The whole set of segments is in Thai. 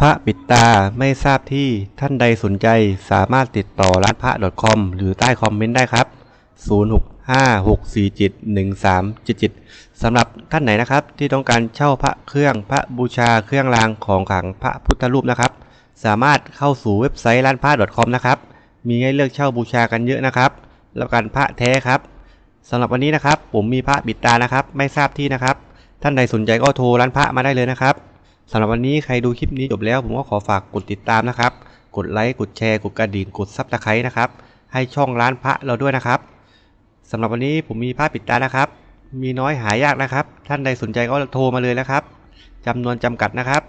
พระปิดตา ไม่ทราบที่ ท่านใดสนใจสามารถติดต่อร้านพระ .com หรือใต้คอมเมนต์ได้ครับ0656471377สำหรับท่านไหนนะครับ ที่ต้องการเช่าพระเครื่องพระบูชาเครื่องรางของขลังพระพุทธรูปนะครับ สามารถเข้าสู่เว็บไซต์ร้านพระ .com นะครับ มีให้เลือกเช่าบูชากันเยอะนะครับแล้วกันพระแท้ครับสำหรับวันนี้นะครับ ผมมีพระปิดตานะครับ ไม่ทราบที่นะครับ ท่านใดสนใจก็โทรร้านพระมาได้เลยนะครับ สำหรับวันนี้ใครดูคลิปนี้จบแล้ว ผมก็ขอฝากกดติดตามนะครับ กดไลค์ กดแชร์ กดกระดิ่ง กดซับสไครต์นะครับ ให้ช่องร้านพระเราด้วยนะครับสำหรับวันนี้ผมมีผ้าปิดตานะครับ มีน้อยหายากนะครับ ท่านใดสนใจก็โทรมาเลยนะครับจำนวนจำกัดนะครับ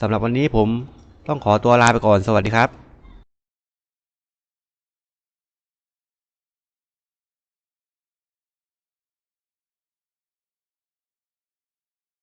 สำหรับวันนี้ผมต้องขอตัวลาไปก่อน สวัสดีครับ